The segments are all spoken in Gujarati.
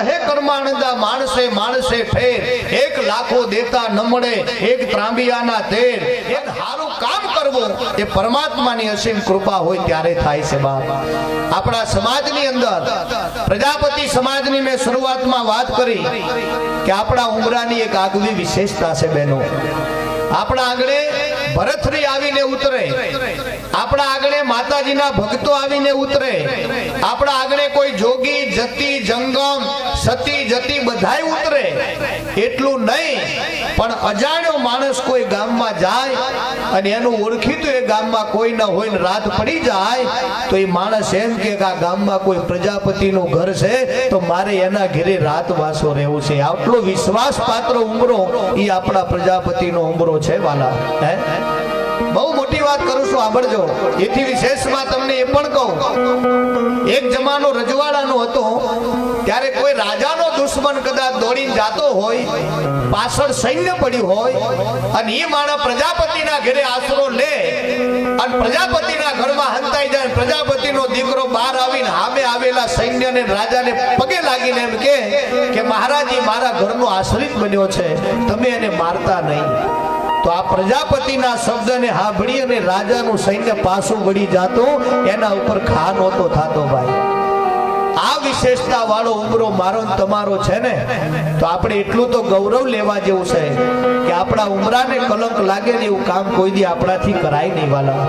કહે કર્માનંદા માણસે માણસે ઠેર, એક લાખો દેતા ન મળે, એક ત્રાંબિયાના તેર. એક હારું કામ કરવું, એ પરમાત્માની અસીમ કૃપા હોય ત્યારે થાય છે બાપ. આપણા સમાજની અંદર, પ્રજાપતિ સમાજની મેં શરૂઆતમાં વાત કરી કે આપણા ઉમરાની એક આગવી વિશેષતા છે બહેનો આપણા આંગણે ભરથરી આવીને ઉતરે. આપણા આગળ માતાજીના ભક્તો આવીને ઉતરે. આપણા આગળ કોઈ જોગી, જતી, જંગમ, સતી, જતી બધાય ઉતરે. એટલું નહીં, પણ અજાણ્યો માણસ કોઈ ગામમાં જાય અને એનું ઓળખીતું એ ગામમાં કોઈ ન હોય ને રાત પડી જાય, તો એ માણસ એમ કે આ ગામમાં કોઈ પ્રજાપતિનું ઘર છે, તો મારે એના ઘેરે રાત વાસો રહેવું છે. આટલો વિશ્વાસ પાત્ર ઉમરો એ આપણા પ્રજાપતિનો ઉમરો છે, વાલા. હે? બહુ મોટી વાત કરું છું, સાંભળજો. એથી વિશેષમાં તમને એ પણ કહું. એક જમાનો રજવાડાનો હતો, ત્યારે કોઈ રાજાનો દુશ્મન કદાચ દોડીને જાતો હોય, પાછળ સૈન્ય પડ્યું હોય, અને એ માણસ પ્રજાપતિના ઘરે આશરો લે, અને પ્રજાપતિના ઘરમાં હંતાઈ જાય પ્રજાપતિનો દીકરો બહાર આવીને હામે આવેલા સૈન્યને રાજાને પગે લાગીને એમ કે, મહારાજી મારા ઘરનો આશ્રિત બન્યો છે. તમે એને મારતા નહીં. તો આ પ્રજાપતિના શબ્દને સાંભળી અને રાજાનું સૈન્ય પાછું વળી જતું, એના ઉપર ખા નહોતો થતો ભાઈ. આ વિશેષતા વાળો ઉમરો મારો તમારો છે ને? તો આપણે એટલું તો ગૌરવ લેવા જેવું છે કે આપણા ઉમરાને કલંક લાગે ને એવું કામ કોઈ દી આપણાથી કરાય નહીં, વાલા.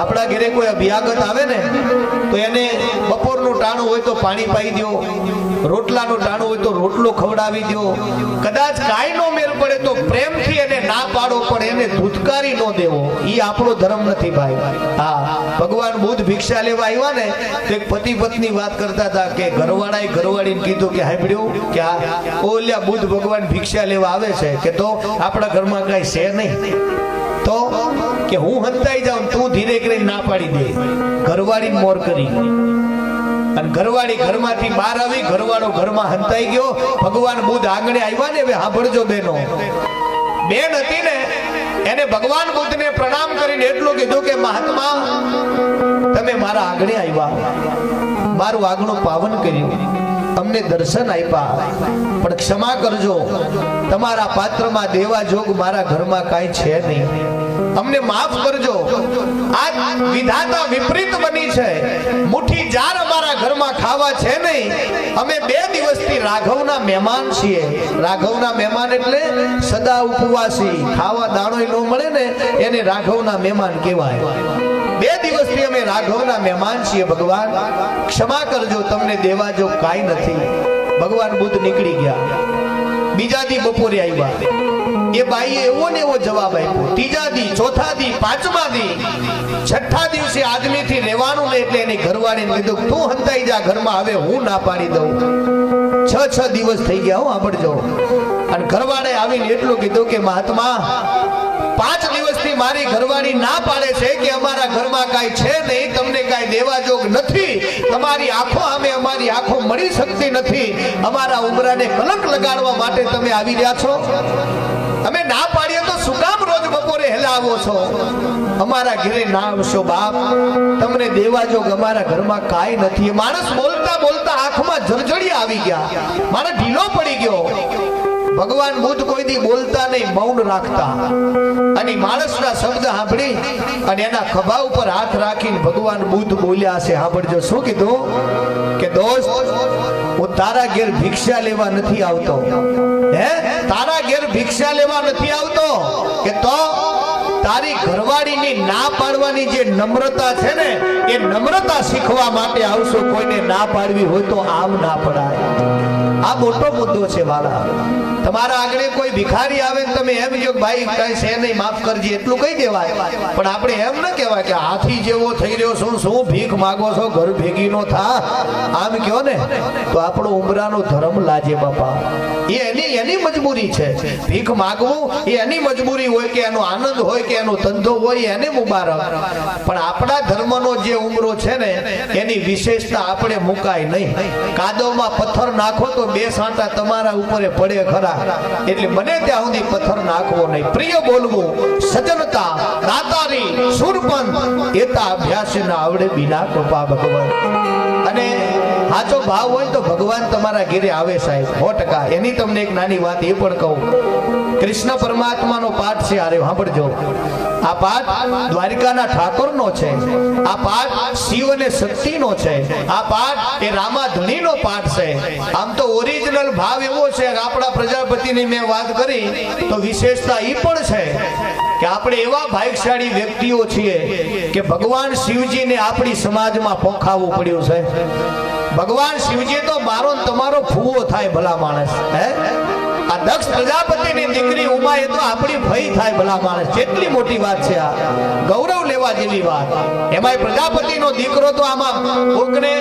આપણા ઘરે કોઈ અભ્યાગત આવે ને, તો એને બપોરનું ટાણું હોય તો પાણી પાઈ દો રોટલાનું દાણો હોય તો રોટલો ખવડાવી દો કદાચ કાંઈ નો મેળ પડે તો પ્રેમથી એને ના પાડો, પણ એને ધૂતકારી ન દેવો. એ આપણો ધર્મ નથી ભાઈ. હા, ભગવાન બુદ્ધ ભિક્ષા લેવા આવ્યા ને, તો એક પતિ પત્ની વાત કરતા હતા કે ઘરવાળાએ ઘરવાળીને કીધું કે, હાંભળ્યું, કે આ ઓલ્યા બુદ્ધ ભગવાન ભિક્ષા લેવા આવે છે, કે તો આપણા ઘરમાં કાંઈ છે નહીં. તો કે હું હંતાઈ જાઉં, તું ધીરે કરીને ના પાડી દે. ઘરવાળી મોર કરી. અને ઘરવાળી ઘરમાંથી બહાર આવી, ઘરવાળો ઘરમાં હંતાઈ ગયો. ભગવાન બુદ્ધ આંગણે આવ્યા ને, હવે સાંભળજો બેનો. બેન હતી ને, એને ભગવાન બુદ્ધને પ્રણામ કરીને એટલું કીધું કે, મહાત્મા, તમે મારા આંગણે આવ્યા. મારું આંગણું પાવન કર્યું. તમને દર્શન આપ્યા. પણ ક્ષમા કરજો. તમારા પાત્રમાં દેવા જોગ મારા ઘરમાં કાંઈ છે નહીં. અમને માફ કરજો. આ વિધાતા વિપરીત બની છે. મુઠ્ઠી જાર અમારા ઘરમાં ખાવા છે નહીં. અમે બે દિવસથી રાઘવના મહેમાન છીએ. રાઘવના મહેમાન એટલે સદા ઉપવાસી. ખાવા દાણો ન મળે ને એને રાઘવના મહેમાન કહેવાય. બે દિવસથી અમે રાઘવના મહેમાન છીએ, ભગવાન. ક્ષમા કરજો, તમને દેવા જો કાંઈ નથી. ભગવાન બુદ્ધ નીકળી ગયા. બીજા દી બપોરે આવ્યા. એ બાઈએ એવો ને એવો જવાબ આપ્યો. ત્રીજા દી, ચોથા દી, પાંચમા દી. છઠ્ઠા દિવસે આદમીથી રહેવાનું ને એટલે એની ઘરવાળીને કીધું, તું હંતાઈ જા, ઘરમાં હવે હું ના પાડી દઉં. છ છ દિવસ થઈ ગયા હું જો. અને ઘરવાળે આવીને એટલું કીધું કે, મહાત્મા, પાંચ દિવસથી મારી ઘરવાળી ના પાડે છે કે અમારા ઘરમાં કાંઈ છે નહીં, તમને કાંઈ દેવા જોગ નથી. તમારી આંખો અમે અમારી આંખો મળી શકતી નથી. અમારા ઉમરાને કલંક લગાડવા માટે તમે આવી રહ્યા છો. અમે ના પાડીએ તો શું કામ રોજ બપોરે હેલાવો છો? અમારા ઘરે ના આવશો બાપ. તમને દેવા જોગ અમારા ઘરમાં કાંઈ નથી. માણસ બોલતા બોલતા આંખમાં જળજળી આવી ગયા. મારે ઢીલો પડી ગયો. ભગવાન બુદ્ધ કોઈ દી બોલતા નહીં, મૌન રાખતા. અને માણસના શબ્દ સાંભળી અને એના ખભા ઉપર હાથ રાખીને ભગવાન બુદ્ધ બોલ્યા છે. સાંભળજો, શું કીધું? કે દોસ્ત, હું તારા ઘેર ભિક્ષા લેવા નથી આવતો. હે? તારા ઘેર ભિક્ષા લેવા નથી આવતો? કે તો તારી ઘરવાળીની ના પાડવાની જે નમ્રતા છે ને, એ નમ્રતા શીખવા માટે આવશો. કોઈને ના પાડવી હોય તો આમ ના પડાય. આ મોટો મુદ્દો છે વાલા. તમારા આગળ કોઈ ભિખારી આવે ને તમે એમ કે ભાઈ, કઈ છે નહીં, માફ કરજે. એટલું કહી દેવાય. પણ આપણે એમ ન કહેવાય કે હાથી જેવો થઈ રહ્યો છું શું ભીખ માગો છો? ઘર ભેગી નો થા. આમ કહો ને, તો આપણો ઉમરાનો ધર્મ લાજે બાપા. એ એની એની મજબૂરી છે. ભીખ માગવું એ એની મજબૂરી હોય કે એનો આનંદ હોય કે એનો ધંધો હોય એને મુબારક. પણ આપણા ધર્મનો જે ઉમરો છે ને, એની વિશેષતા આપણે મુકાય નહીં. કાદવમાં પથ્થર નાખો તો બે સાંટા તમારા ઉપર પડે ખરા. એટલે બને ત્યાં સુધી પથ્થર નાખવો નહીં. પ્રિય બોલવું સજનતા દાતારી સુરપન એતા અભ્યાસ ના આવડે બિના કૃપા ભગવાન. અને સાચો ભાવ હોય તો ભગવાન તમારા ઘેરે આવે સાહેબ. સો ટકા. એની તમને એક નાની વાત એ પણ કહું. કૃષ્ણ પરમાત્માનો પાઠ છે, આરે સાંભળજો. આ પાઠ દ્વારિકાના ઠાકોરનો છે. આ પાઠ શિવ અને શક્તિનો છે. આ પાઠ એ રામાધણીનો પાઠ છે. આમ તો ઓરિજિનલ ભાવ એવો છે કે આપણા પ્રજાપતિની મેં વાત કરી, તો વિશેષતા એ પણ છે કે આપણે એવા ભાગશાળી વ્યક્તિઓ છીએ કે ભગવાન શિવજીને આપણી સમાજમાં પોખાવવું પડ્યું છે. ભગવાન શિવજી તો મારો તમારો ફૂવો થાય ભલા માણસ, હે? દક્ષ પ્રજાપતિની દીકરી ઉમા એ તો આપણી ભય થાય ભલા માણસ. કેટલી મોટી વાત છે આ. ગૌરવ લેવા જેવી વાત. એમાંય પ્રજાપતિનો દીકરો તો આમાં કોકને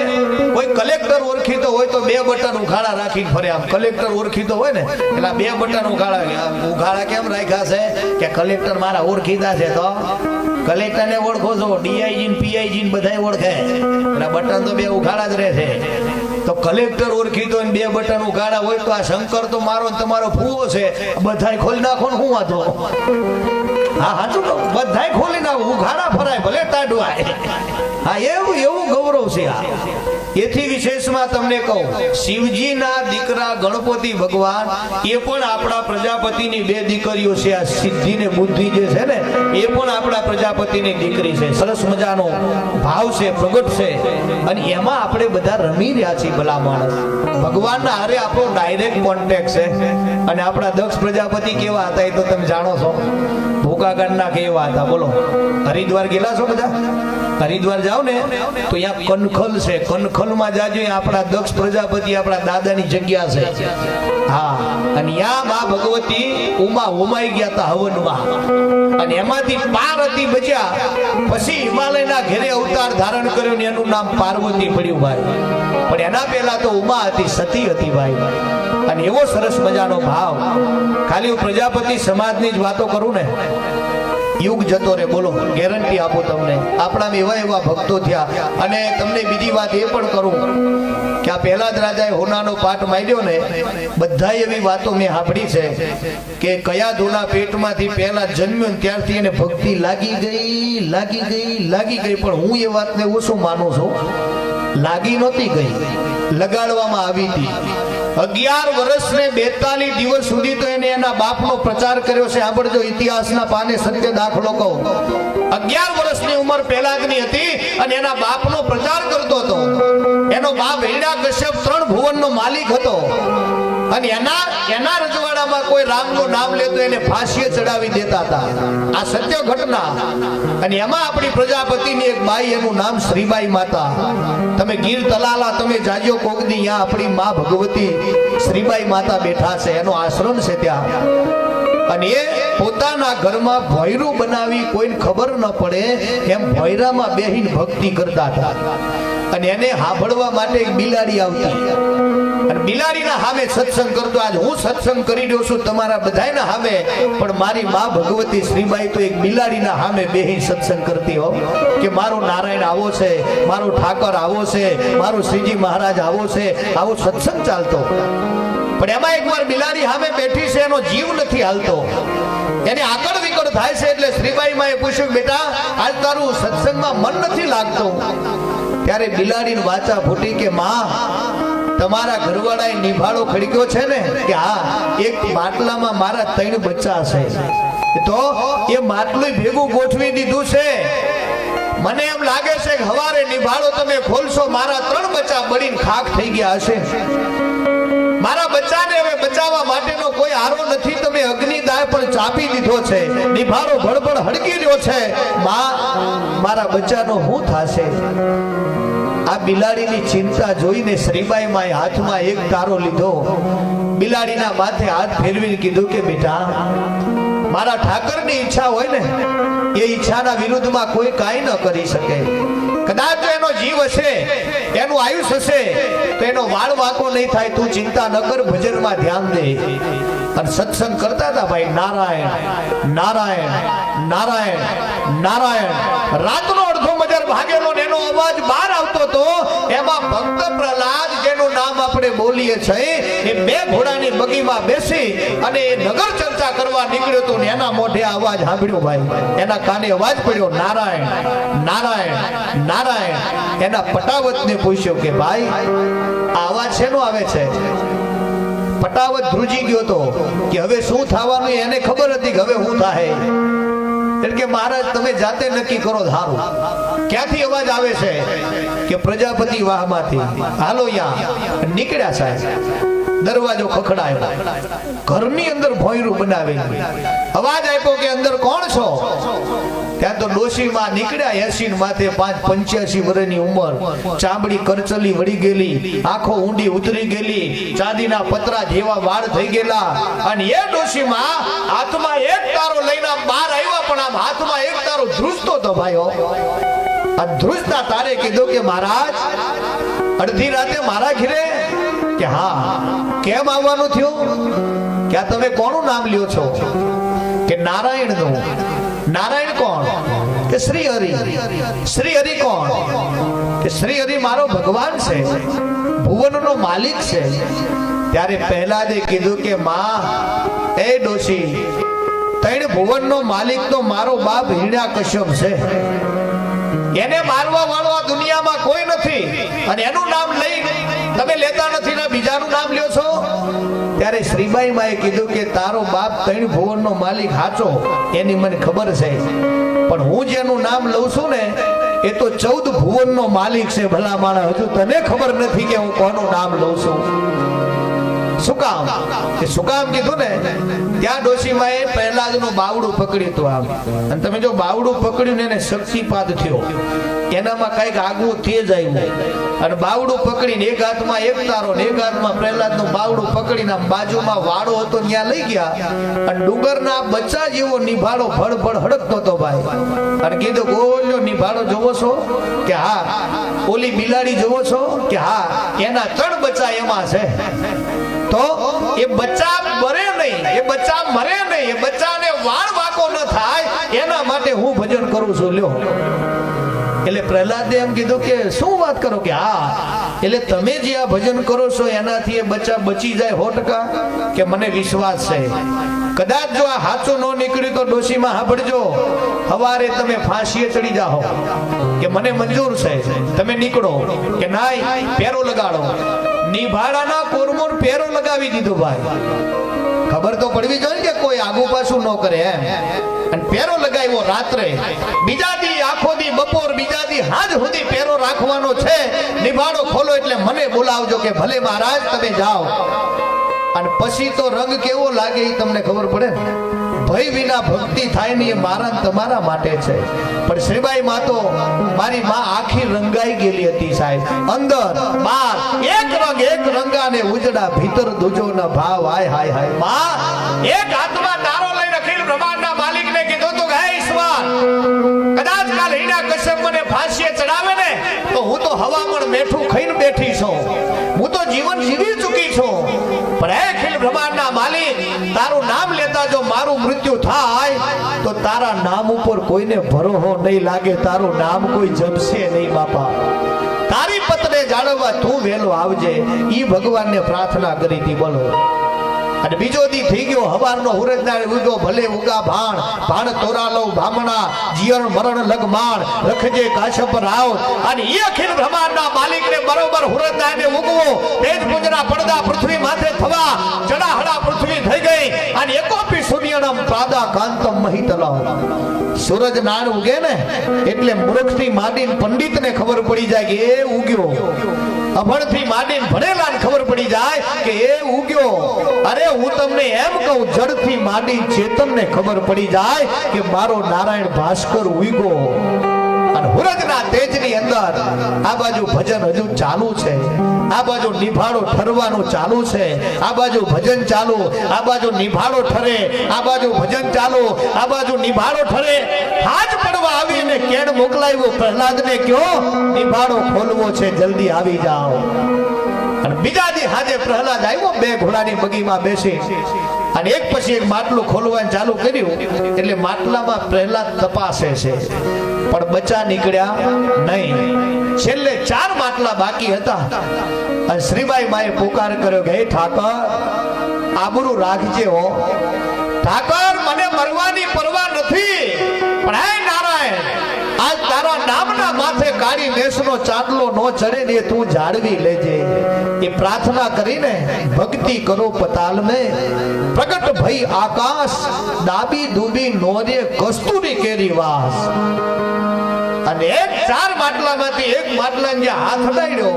કોઈ કલેક્ટર ઓળખીતો હોય તો બે બટન ઉઘાડા રાખી ફરે આમ. કલેક્ટર ઓળખીતો હોય ને, એટલે બે બટન ઉઘાડા ઉઘાડા કેમ રાખ્યા છે? કે કલેક્ટર મારા ઓળખીતા છે તો? કલેક્ટરને ઓળખો છો, ડીઆઈજી ને પીઆઈજી ને બધાય ઓળખે. એટલે બટન તો બે ઉઘાડા જ રહે છે. તો કલેક્ટર ઓળખીતો ને બે બટન ઉઘાડા હોય તો આ શંકર તો મારો ને તમારો ફૂવો છે. બધાય ખોલી નાખો ને હું વાંધો? હા હાચું કહું બધાય ખોલી નાખો. ઉઘાડા ફરાય, ભલે તાડવાય. હા, એવું એવું ગૌરવ છે આ. એથી વિશેષમાં તમને કહું, શિવજીના દીકરા ગણપતિ ભગવાન, એ પણ આપણા પ્રજાપતિની બે દીકરીઓ છે. આ સિદ્ધિ ને બુદ્ધિ જે છે ને, એ પણ આપણા પ્રજાપતિની દીકરી છે. સરસ મજાનો ભાવ છે, પ્રગટ છે. અને એમાં આપણે બધા રમી રહ્યા છીએ ભલા માણસ. ભગવાનના હારે આપણો ડાયરેક્ટ કોન્ટેક્ટ છે. અને આપણા દક્ષ પ્રજાપતિ કેવા હતા એ તો તમે જાણો છો. ભૂકાગઢના કેવા હતા, બોલો. હરિદ્વાર ગયેલા છો બધા? હરિદ્વાર જાઓ ને તો અહીંયા કનખલ છે. કનખલમાં જાજો, અહીંયા આપણા દક્ષ પ્રજાપતિ, આપણા દાદાની જગ્યા છે. હા, અને ત્યાં મા ભગવતી ઉમા હોમાઈ ગયા હતા હવનમાં. અને એમાંથી પાર્વતી બચ્યા. પછી હિમાલયના ઘેરે અવતાર ધારણ કર્યો ને એનું નામ પાર્વતી પડ્યું ભાઈ. પણ એના પહેલા તો ઉમા હતી, સતી હતી ભાઈ. અને એવો સરસ મજાનો ભાવ. ખાલી હું પ્રજાપતિ સમાજની જ વાતો કરું ને. યુગ જતો રે બોલો ગેરંટી આપો તમને. આપણામાં એવા એવા ભક્તો થયા. અને તમને બીજી વાત એ પણ કરું કે આ પહેલા જ રાજાએ હોનાનો પાઠ માંડ્યો ને બધા એવી વાતો મેં સાંભળી છે કે કયા ધોના પેટમાંથી પહેલા જન્મ્યો ને ત્યારથી એને ભક્તિ લાગી ગઈ લાગી ગઈ લાગી ગઈ. પણ હું એ વાતને ઓછું માનું છું. લાગી નહોતી ગઈ. લગાડવામાં આવી હતી. અગિયાર વર્ષ ને બેતાલીસ દિવસ સુધી તો એને એના બાપનો પ્રચાર કર્યો છે. આપણે જો ઇતિહાસના પાને સત્ય દાખલો કહો. અગિયાર વર્ષની ઉંમર પહેલાની હતી અને એના બાપનો પ્રચાર કરતો હતો. એનો બાપ હિરણા કશ્યપ ત્રણ ભુવનનો માલિક હતો. અને એના એના રજવાડામાં કોઈ રામનું નામ લેતો એને ફાંસીએ ચડાવી દેતા હતા. આ સત્ય ઘટના. અને એમાં આપણી પ્રજાપતિની એક બાઈ એનું નામ શ્રીબાઈ માતા. તમે ગીર તલાલા, તમે જાજો કોકની અહીંયા આપણી મા ભગવતી શ્રીબાઈ માતા બેઠા છે. એનો આશ્રમ છે ત્યાં. અને એ પોતાના ઘરમાં ભોયરું બનાવી કોઈને ખબર ન પડે એમ ભોયરામાં બેહીને ભક્તિ કરતા હતા. અને એને હાંભળવા માટે એક બિલાડી આવતી. અને બિલાડીના સામે સત્સંગ કરતો આજ હું સત્સંગ કરી રહ્યો છું, તમારા બધાયના સામે પણ મારી મા ભગવતી શ્રીબાઈ તો એક બિલાડીના સામે બેહી સત્સંગ કરતી હો. કે મારો નારાયણ આવો છે, મારો ઠાકર આવો છે, મારો શ્રીજી મહારાજ આવો છે, આવો સત્સંગ ચાલતો. પણ એમાં એકવાર બિલાડી સામે બેઠી છે, એનો જીવ નથી હાલતો. એને આગળ વિકળ થાય છે એટલે શ્રીબાઈ માં પૂછ્યું, બેટા, આજ તારું સત્સંગમાં મન નથી લાગતું. ત્યારે બિલાડીની વાચા ફૂટી કે, માં તમારા ઘરવાળાએ નિભાળો ખડક્યો છે ને કે હા, એક માટલામાં મારા ત્રણ બચ્ચા છે. તો એ માટલું ભેગું ગોઠવી દીધું છે. મને એમ લાગે છે કે હવારે નિભાળો તમે, ખોલશો, મારા ત્રણ બચ્ચા બળીને ખાખ થઈ ગયા હશે. મારા બચ્ચાને હવે બચાવવા માટેનો કોઈ આરો નથી, તમે અગ્નિદાય પણ ચાપી દીધો છે. નિભાળો ભડભડ હડકી રહ્યો છે. મા મારા બચ્ચાનો હું થાશે? આ બિલાડીની ચિંતા જોઈને શ્રીબાઈ માએ હાથમાં એક તારો લીધો. બિલાડીના માથે હાથ ફેરવીને કીધું કે, બેટા, મારા ઠાકરની ઈચ્છા હોય ને, એ ઈચ્છાના વિરુદ્ધમાં કોઈ કાંઈ ન કરી શકે. કદાચ એનો જીવ હશે, એનું આયુષ હશે, તો એનો વાળ વાંકો નહીં થાય, તું ચિંતા ન કર, ભજનમાં ધ્યાન દે. અને સત્સંગ કરતા હતા ભાઈ, નારાયણ નારાયણ નારાયણ નારાયણ. રાતનો અડધો ભાગેલો ને હતો. પૂછ્યો કે, ભાઈ, આ અવાજ શેનો આવે છે? પટાવત ધ્રુજી ગયો તો કે, હવે શું થવાનું એને ખબર હતી કે હવે શું થાય. એટલે કે, મહારાજ, તમે જાતે નક્કી કરો ધારું. ક્યાંથી અવાજ આવે છે કે પ્રજાપતિ વાહમાંથી? હાલો યા, નીકળ્યા સાહેબ. દરવાજો ખખડાયો. ઘરની અંદર ભોંયરું બનાવેલું. અવાજ આપ્યો કે અંદર કોણ છો? ત્યાં તો ડોશીમાં નીકળ્યા એસી માથે પાંચ પંચ્યાસી વર્ષની ઉંમર. ચામડી કરચલી વળી ગયેલી, આંખો ઊંડી ઉતરી ગયેલી, ચાંદીના પતરા જેવા વાળ થઈ ગયેલા. અને એ ડોશીમાં હાથમાં એક તારો લઈને બહાર આવ્યા, પણ આમ હાથમાં એક તારો ધ્રુજતો તો ભાઈઓ. ધ્રુજતા તારે કીધું કે મહારાજ, અડધી રાતે મારા ઘરે? કે હા. કેમ આવવાનું થયું? કે આ તમે કોનું નામ લ્યો છો? કે નારાયણનું. નારાયણ કોણ? કે શ્રી હરિ? શ્રી હરિ કોણ? કે શ્રી હરિ મારો ભગવાન છે? ભુવનનો માલિક છે? ત્યારે પહેલા જે કીધું કે માં, એ ડોશી ત્રણ ભુવનનો માલિક તો મારો બાપ હિરણ્યા કશ્યપ છે. એને મારવા વાળો દુનિયામાં કોઈ નથી. અને એનું નામ લઈ તમે લેતા નથી ને બીજાનું નામ લ્યો છો? ત્યારે શ્રીબાઈ માએ કીધું કે તારો બાપ ત્રણ ભુવનનો માલિક હાચો, એની મને ખબર છે. પણ હું જેનું નામ લઉં છું ને, એ તો ચૌદ ભુવનનો માલિક છે ભલા માણસ. હજુ તને ખબર નથી કે હું કોનું નામ લઉં છું. શું કામ? કે શું કામ કીધું ને? ત્યાં ડોશીમાએ પ્રહલાદનું બાવડું પકડ્યું હતું આમ. અને તમે જો બાવડું પકડ્યું ને એને શક્તિપાત થયો. એનામાં કંઈક આગવું તેજ આવ્યું. અને બાવડું પકડીને એક હાથમાં એક તારો ને એક હાથમાં પ્રહલાદનું બાવડું પકડીને બાજુમાં વાડો હતો ત્યાં લઈ ગયા. અને ડુંગરના બચ્ચા જેવો નિભાડો ભડ ભડ હડકતો હતો ભાઈ. અને કીધું, ગોલ્યો નિભાડો જોવો છો? કે હા. ઓલી બિલાડી જોવો છો? કે હા. એના ત્રણ બચ્ચા એમાં છે. તો એ બચ્ચા મરે નહીં, એ બચ્ચા મરે નહીં, એ બચ્ચાને વાળ વાકો ન થાય, એના માટે હું ભજન કરું છું, લ્યો. એટલે પ્રહલાદે એમ કીધું કે, શું વાત કરો કે, હા, એટલે તમે જે આ ભજન કરો છો, એનાથી એ બચ્ચા બચી જાય સો ટકા? કે મને વિશ્વાસ છે. કદાચ જો આ હાચું ન નીકળ્યું તો ડોશીમાં સાંભળજો. હવારે તમે ફાંસીએ ચડી જાઓ. કે મને મંજૂર છે. તમે નીકળો. કે નાય, પેરો લગાડો. નિભાડાના કોરમોર પેરો લગાવી દીધો ભાઈ. ખબર તો પડવી જોઈએ કે કોઈ આગુ પાછું ન કરે એમ. અને પેરો લગાવ્યો રાત્રે. બીજા દી, આખો દી, બપોર, બીજા દી, હાજ સુધી પેરો રાખવાનો છે. નિભાડો ખોલો એટલે મને બોલાવજો કે ભલે મહારાજ, તમે જાઓ. અને પછી તો રંગ કેવો લાગે એ તમને ખબર પડે ને? ભય વિના ભક્તિ થાય ને એ મારા ને તમારા માટે છે. પણ શ્રીબાઈ માં તો મારી માં આખી રંગાઈ ગયેલી હતી સાહેબ. અંદર બાર, એક રંગ, એક રંગાને ઉજડા, ભીતર દુજો ના ભાવ, હાય હાય હાય. માં, એક હાથમાં તારો લઈને અખિલ બ્રહ્માંડના માલિકને કીધું તું હે ઈશ્વર, કદાચ કાલ હીરા કશ્યપ મને ફાંસીએ ચડાવે ને, તો હું તો હવામણ મેઠું ખાઈને બેઠી છું. હું તો જીવન જીવી ચૂકી છું. પણ હે બ્રહ્માંડના માલિક, તારું નામ લેતા જો મારું મૃત્યુ થાય, તો તારા નામ ઉપર કોઈને ભરોહો નહીં લાગે, તારું નામ કોઈ જપશે નહીં બાપા. તારી પત્ને જાળવવા તું વહેલો આવજે, ઈ ભગવાનને પ્રાર્થના કરી હતી, બોલો. અને બીજો દી થઈ ગયો હવારનો હુરજનાર ઉગો ભલે ઉગા ભાણ ભાણ તોરા લઉં ભામણા જીવન મરણ લગમાણ, રખજે કાશ્યપ રાવ. અને એ અખિલ બ્રહ્માંડના માલિકને બરોબર હુરજનારને ઉગવો તેજ પુંજના પડદા પૃથ્વી માથે થવા, જડાહડા પૃથ્વી થઈ ગઈ. અને એકોપી સૂર્યણમ પ્રાદા કાંતમ મહિતલા સૂરજ નાન ઉગે ને, એટલે મૂર્ખથી માંડીને પંડિતને ખબર પડી જાય કે એ ઉગ્યો અભણથી માંડીને ભણેલાને ખબર પડી જાય કે એ ઉગ્યો. અરે હું તમને એમ કહું, જડથી માંડી ચેતનને ખબર પડી જાય કે મારો નારાયણ ભાસ્કર ઉગ્યો. અને હુરજના ભજન ચાલુ આ બાજુ નિભાડો ઠરે. આ બાજુ ભજન ચાલુ. આ બાજુ નિભાડો ઠરે. કયો નિભાડો ખોલવો છે, જલ્દી આવી જાઓ. અને બીજા દી હાજે પ્રહલાદ આવ્યો, બે ઘોડાની બગીમાં બેસી અને એક પછી એક માટલું ખોલવાનું ચાલુ કર્યું, એટલે માટલામાં પ્રહલાદ તપાસે છે. પણ બચા નીકળ્યા નહીં. છેલ્લે ચાર માટલા બાકી હતા. અને શ્રીબાઈ માએ પોકાર કર્યો કે, હે ઠાકર, આબરું રાખજે હો. ઠાકર, મને મરવાની પરવા નથી. પણ હે નારાયણ આજ તારા નામના માથે કાળી મેષનો ચાંદલો નો ચડે ને તું જાળવી લેજે. એ પ્રાર્થના કરીને ભક્તિ કરો પતાલ મે પ્રગટ ભઈ આકાશ, ડાબી ડૂબી નોરે કસ્તુરી કેરી વાસ. અને એક ચાર માટલામાંથી એક માટલા જે હાથ અડાડ્યો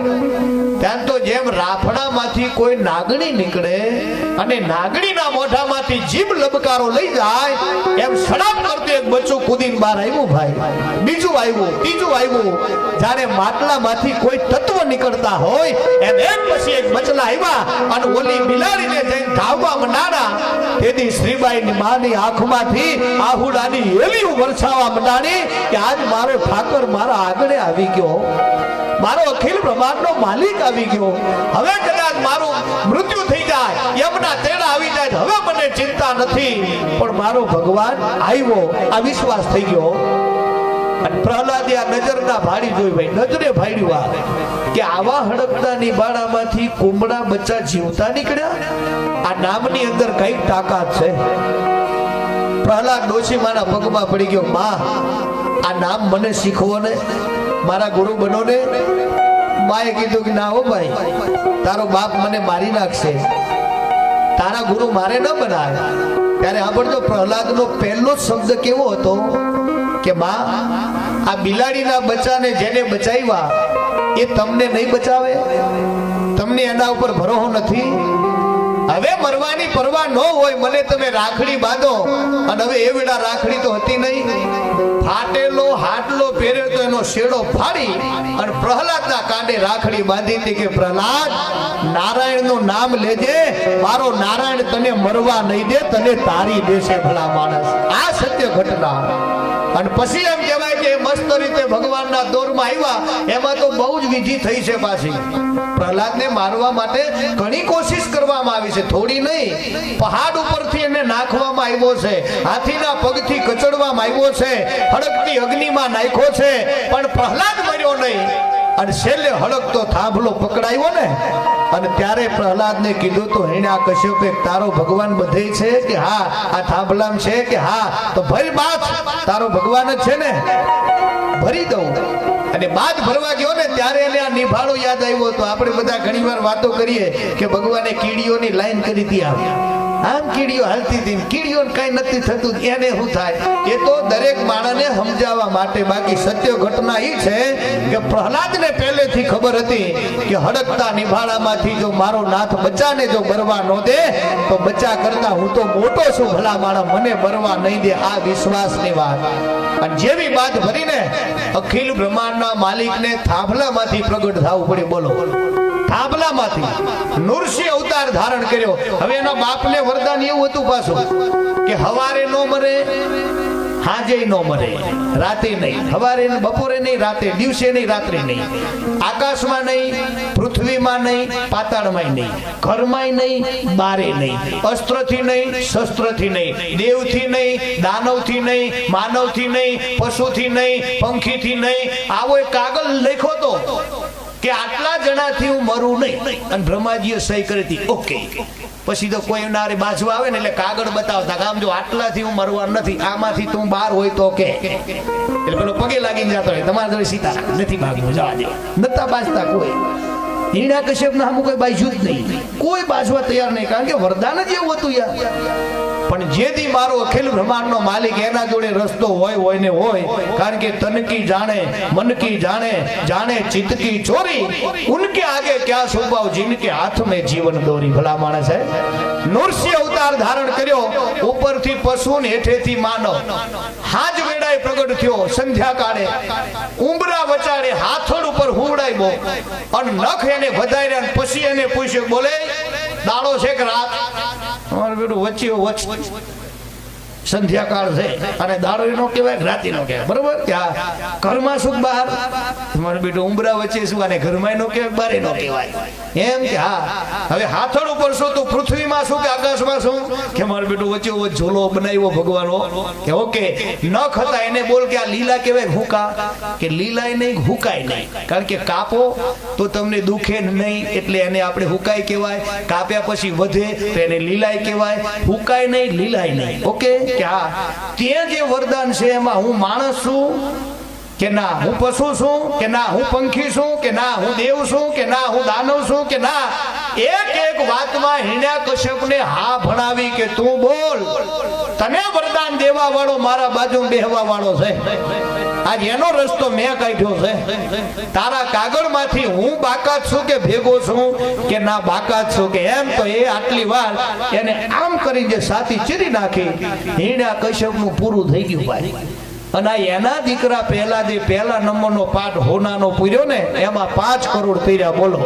ત્યાં તો જેમ રાફડામાંથી કોઈ નાગણી નીકળે અને નાગણીના મોઢામાંથી જીભ લબકારો લઈ જાય, એમ સડાપ કરતું એક બચ્ચું કૂદીને બહાર આવ્યું ભાઈ. બીજું આવ્યું, ત્રીજું આવ્યું. જ્યારે માટલામાંથી કોઈ તત્વ નીકળતા હોય, એમ એક પછી એક બચલા આવ્યા અને ઓલી બિલાડીને જઈને ધાવવા મંડાણા તેથી શ્રીબાઈની માની આંખમાંથી આહુડાની એવી વરસાવા મંડાણી કે આજ મારો ઠાકર મારા આગળ આવી ગયો. મારો અખિલ બ્રહ્માંડનો માલિક આવી ગયો. હવે કદાચ મારું મૃત્યુ થઈ જાય એમના તેડા આવી જાય હવે મને ચિંતા નથી. પણ મારો ભગવાન આવ્યો, આ વિશ્વાસ થઈ ગયો. અને પ્રહલાદે આ નજરના ભાડી જોઈ ભાઈ, નજરે ભાડ્યું આ કે આવા હડકતા બાળામાંથી કુમડા બચ્ચા જીવતા નીકળ્યા? આ નામની અંદર કંઈક તાકાત છે. પ્રહલાદ ડોશી મારા પગમાં પડી ગયો, માં, આ નામ મને શીખવો ને. મારા ગુરુ બનો ને બાએ કીધું કે, ના હો ભાઈ, તારો બાપ મને મારી નાખશે. તારા ગુરુ મારે ન બનાવે. ત્યારે સાંભળજો, પ્રહલાદનો પહેલો શબ્દ કેવો હતો કે મા આ બિલાડીના બચ્ચાને જેને બચાવ્યા, એ તમને નહીં બચાવે? તમને એના ઉપર ભરોસો નથી? હવે મરવાની પરવા ન હોય, મને તમે રાખડી બાંધો. અને હવે એ વેળા રાખડી તો હતી નહીં. ફાટેલો, હાટલો પહેર્યો તો એનો શેડો ફાડી અને પ્રહલાદના કાંડે રાખડી બાંધી હતી કે, પ્રહલાદ, નારાયણનું નામ લેજે. મારો નારાયણ તને મરવા નહીં દે, તને તારી દેશે ભલા માણસ. આ સત્ય ઘટના. અને પછી એમ કહેવાય મસ્ત રીતે ભગવાનના દોરમાં આવ્યા, એમાં તો બહુ જ વિધિ થઈ છે પાછી. પ્રહલાદને મારવા માટે ઘણી કોશિશ કરવામાં આવી છે, થોડી નહીં, પહાડ ઉપરથી એને નાખવામાં આવ્યો છે, હાથીના પગથી કચડવામાં આવ્યો છે હડકતી અગ્નિમાં નાખ્યો છે, પણ પ્રહલાદ મર્યો નહીં. અને છેલ્લે હડકતો થાંભલો પકડાયો ને, અને ત્યારે પ્રહલાદને કીધું તો, હેણે કશ્યપે તારો ભગવાન બધે છે કે હા, આ થાંભલામ છે કે હા? તો ભરી બાત તારો ભગવાન જ છે ને? ભરી દઉં. અને બાદ ભરવા ગયો ને, ત્યારે એને આ નિભાળો યાદ આવ્યો તો આપણે બધા ઘણીવાર વાતો કરીએ કે ભગવાને કીડીઓની લાઈન કરી હતી આમ. આમ કીડીઓ હાલતી હતી, કીડીઓને કઈ નથી થતું, એને શું થાય? એ તો દરેક માણસને સમજાવવા માટે. બાકી સત્ય ઘટના એ છે કે પ્રહલાદને પહેલેથી ખબર હતી કે હડકતા નિભાળામાંથી જો મારો નાથ બચ્ચાને જો બરવા ન દે, તો બચ્ચા કરતા હું તો મોટો છું ભલા માણસ, મને બરવા નહીં દે. આ વિશ્વાસની વાત. અને જેવી બાદ ભરીને અખિલ બ્રહ્માંડના માલિકને થાંભલામાંથી પ્રગટ થવું પડે, બોલો. થાંભલામાંથી. નૃસિંહ અવતાર ધારણ કર્યો. હવે એના બાપને વરદાન એવું હતું પાછું, કે હવારે નો મરે હાજે નો મરે, રાતે નહીં. સવારે બપોરે નહીં, રાતે, દિવસે નહીં, રાત્રે નહીં. આકાશમાં નહીં, પૃથ્વીમાં નહીં પાતાળમાં નહીં. ઘરમાંય નહીં, બારે નહીં. અસ્ત્રથી નહીં, શસ્ત્રથી નહીં. દેવથી નહીં, દાનવથી નહીં, માનવથી નહીં, પશુથી નહીં, પંખીથી નહીં. આવો એક કાગળ લખ્યો તો કે આટલા જણાથી હું મરું નહીં. અને બ્રહ્માજીએ સહી કરી હતી, ઓકે. પછી તો કોઈ નારે બાજુ આવે ને એટલે કાગળ બતાવતા આમ જો આટલાથી હું મરવા નથી, આમાંથી તું બહાર હોય તો કે. એટલે પેલો પગે લાગીને જતો હોય તમારા જોડે સીતા નથી ભાગ્યું જવા દે. નતા બાજતા કોઈ. હિરણા કશ્યપ ના કોઈ બાજુ જ નહીં. કોઈ બાજવા તૈયાર નહીં, કારણ કે વરદાન જ એવું હતું યાર. પણ જેથી મારો અખિલ બ્રહ્માંડનો માલિક એના જોડે રસ્તો હોય હોય ને હોય, કારણ કે તનકી જાણે મનકી જાણે જાણે ચિતકી ચોરી. ઉનકે આગે ક્યાં સુભાવ જિનકે હાથ મેં જીવન દોરી. ભલા માણસ હે નૃસિંહ અવતાર ધારણ કર્યો, ઉપરથી પશુ ને હેઠેથી માનવ. હાજ વેડાય પ્રગટ થયો, સંધ્યા કાળે. ઉમરા વચાડે હાથડ ઉપર હુવડાવ્યો અને નખ એને વધાર્યા પછી એને પૂછ્યું, બોલે, દાડો છે કે રાત અમારું બેટું વચ્ચે વચ્ચે સંધ્યાકાળ છે અને દાડો એનો કહેવાય રાતી નો કહેવાય. બરોબર? કે ઘરમાં સુખ બહાર. મારું બેટું ઉંબરા વચ્ચે શું? અને ઘરમાં નો કહેવાય, બારે નો એમ કે હા, હવે પડશો તો પૃથ્વીમાં શું કે આકાશમાં શું? કે મારો બેટું વચ્ચે ઝોલો બનાવ્યો ભગવાનો કે ઓકે નખ હતા એને બોલ કે આ લીલા કહેવાય હુકા? કે લીલાય નહીં, હુકાય નહીં. કારણ કે કાપો તો તમને દુખે નહીં, એટલે એને આપણે હુકાય કહેવાય. કાપ્યા પછી વધે તો એને લીલાય કહેવાય. હુકાય નહીં, લીલાય નહીં. ઓકે? કે હા તે જે વરદાન છે એમાં હું માણસ છું, કે ના, હું પશુ છું, કે ના, હું પંખી છું, કે ના, હું દેવ છું, કે ના, હું દાનવ છું, કે ના એક એક વાતમાં હિણ્યા કશ્યપને હા ભણાવી કે તું બોલ. તને વરદાન દેવા વાળો મારા બાજુ બેહવા વાળો છે. આજ એનો રસ્તો મેં કાઢ્યો છે. તારા કાગળમાંથી હું બાકાત છું કે ભેગો છું? કે ના બાકાત છું કે એમ તો એ આટલી વાર એને આમ કરી જે સાથી ચીરી નાખી. હિણ્યા કશ્યપનું પૂરું થઈ ગયું ભાઈ. અને એના દીકરા પહેલા જે પહેલા નંબરનો પાઠ હોનાનો પૂર્યો ને, એમાં પાંચ કરોડ તૈર્યા બોલો.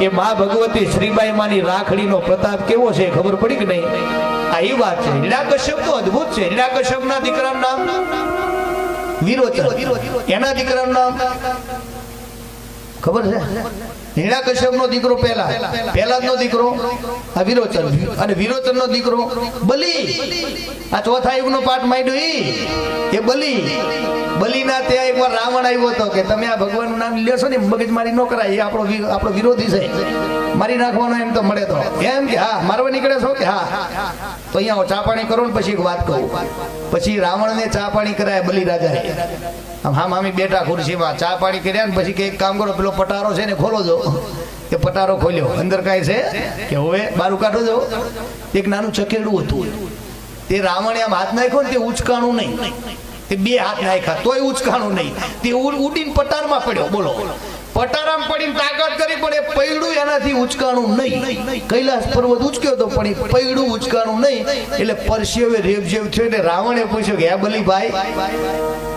એ મા ભગવતી શ્રીબાઈ માની રાખડીનો પ્રતાપ કેવો છે ખબર પડી કે નહીં? આ એ વાત છે. હિરણ્યકશ્યપ તો અદ્ભુત છે. હિરણ્યકશ્યપના દીકરાનું નામ? વિરોચન. એના દીકરાનું નામ? ખબર છે? હિરણ્યકશ્યપનો દીકરો પહેલા નો દીકરો, આ વિરોચન અને વિરોચનનો દીકરો બલી. આ ચોથા એ બલી. બલીના ત્યાં એકવાર રાવણ આવ્યો હતો કે તમે આ ભગવાનનું નામ લેશો ને મગજમારી ન કરાય, એ આપણો આપણો વિરોધી છે. મારી નાખવાનો એમ તો મળે તો. એમ કે હા, મારવા નીકળે છો કે હા? તો અહીંયા ચા પાણી કરો ને પછી એક વાત કહું. પછી રાવણને ચા પાણી કરાય બલિ રાજાએ. આમ હા, મામી, બેઠા ખુરશીમાં ચા પાણી કર્યા ને પછી કે એક કામ કરો, પેલો પટારો છે ને, ખોલો દો એ પટારો ખોલ્યો. અંદર કાંઈ છે કે હવે બારું કાઢો જો. એક નાનું ચકેડું હતું તે રાવણે આમ હાથ નાખ્યો ને, તે ઉચકાણું નહીં. તે બે હાથ નાખ્યા, તોય ઉચકાણું નહીં. તે ઉડ- ઉડીને પટારમાં પડ્યો, બોલો. પટારામાં પડીને તાકાત કરી, પણ એ પૈડું એનાથી ઉચકાણું નહીં. કૈલાસ પર્વત ઉચક્યો તો પણ એ પૈડું ઉચકાણું નહીં. એટલે પરસેવે રેબઝેબ થયો એટલે રાવણે પૂછ્યું કે, હે બલીભાઈ,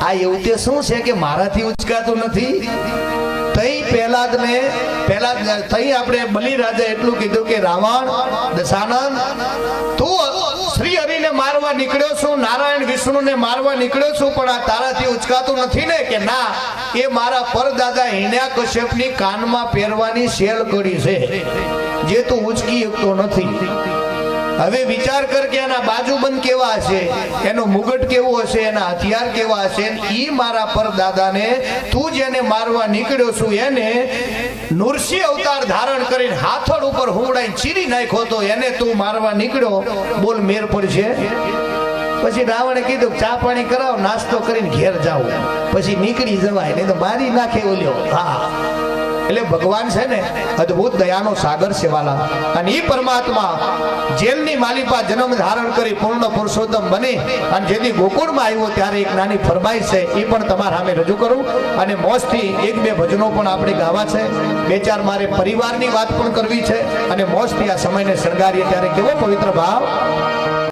આ એવું તે શું છે કે મારાથી ઉચકાતું નથી? તઈ જ મેં પહેલા તઈ આપણે બલિ રાજા એટલું કીધું કે, રાવણ, દશાનંદ, તું શ્રી હરિને મારવા નીકળ્યો છું, નારાયણ વિષ્ણુને મારવા નીકળ્યો છું, પણ આ તારાથી ઉચકાતું નથી ને કે ના, એ મારા પરદાદા હિણ્યા કશ્યપની કાનમાં પહેરવાની શેલ કરી છે, જે તું ઉચકી શકતો નથી. હવે વિચાર કર કે એના બાજુબંધ કેવા હશે, એનો મુગટ કેવો હશે, એના હથિયાર કેવા હશે, ઈ મારા પરદાદાને તું જેને મારવા નીકળ્યો છું એને નૃસિંહ અવતાર ધારણ કરીને હાથડ ઉપર હુંવડાઈને ચીરી નાખ્યો તો એને તું મારવા નીકળ્યો. બોલ, મેર પડશે. પછી રાવણે કીધું, ચા પાણી કરાવ, નાસ્તો કરીને ઘેર જાવ પછી નીકળી જવાય, નહીં તો મારી નાખે ઓલ્યો. હા. એટલે ભગવાન છે ને અદ્ભુત દયાનો સાગર છે વાલા અને એ પરમાત્મા જેલની માલિપા જન્મ ધારણ કરી પૂર્ણ પુરુષોત્તમ બની અને જેથી ગોકુળમાં આવ્યો ત્યારે એક નાની ફરમાઈશ છે એ પણ તમારા સામે રજૂ કરું. અને મોજથી એક બે ભજનો પણ આપણે ગાવા છે. બે ચાર મારે પરિવારની વાત પણ કરવી છે. અને મોજથી આ સમયને શણગારીએ ત્યારે કેવો પવિત્ર ભાવ.